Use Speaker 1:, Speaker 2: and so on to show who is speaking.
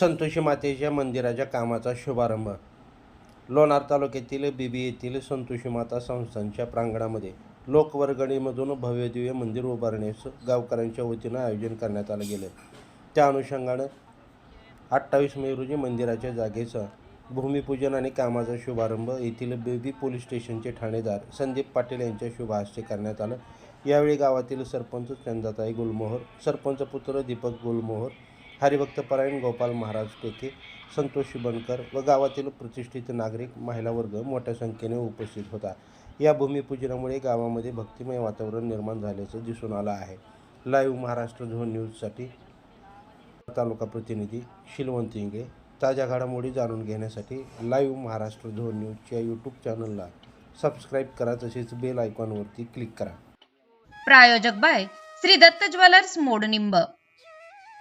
Speaker 1: संतोषी मातेच्या मंदिराच्या कामाचा शुभारंभ. लोणार तालुक्यातील बीबी येथील संतोषी माता संस्थांच्या प्रांगणामध्ये लोकवर्गणीमधून भव्यदिव्य मंदिर उभारण्यास गावकऱ्यांच्या वतीनं आयोजन करण्यात आलं गेलं. त्या अनुषंगानं अठ्ठावीस मे रोजी मंदिराच्या जागेचा भूमिपूजन आणि कामाचा शुभारंभ येथील बेबी पोलीस स्टेशनचे ठाणेदार संदीप पाटील यांच्या शुभ हस्ते करण्यात आलं. यावेळी गावातील सरपंच चंदाताई गुलमोहर सरपंच पुत्र दीपक गुलमोहर हरिभक्तपरायण गोपाल महाराज टेके संतोषी बनकर व गावातील प्रतिष्ठित नागरिक महिला वर्ग मोठ्या संख्येने उपस्थित होता. या भूमिपूजनामुळे गावामध्ये भक्तिमय वातावरण निर्माण झाल्याचं दिसून आलं आहे. लाईव्ह महाराष्ट्र झोन न्यूजसाठी तालुका प्रतिनिधी शिलवंत इंगळे ताज्या घडामोडी जाणून घेण्यासाठी लाईव्ह महाराष्ट्र झोन न्यूजच्या यूट्यूब चॅनलला सबस्क्राईब करा तसेच बेल आयकॉनवरती क्लिक करा.
Speaker 2: प्रायोजक बाय श्री दत्त ज्वेलर्स मोडनिंब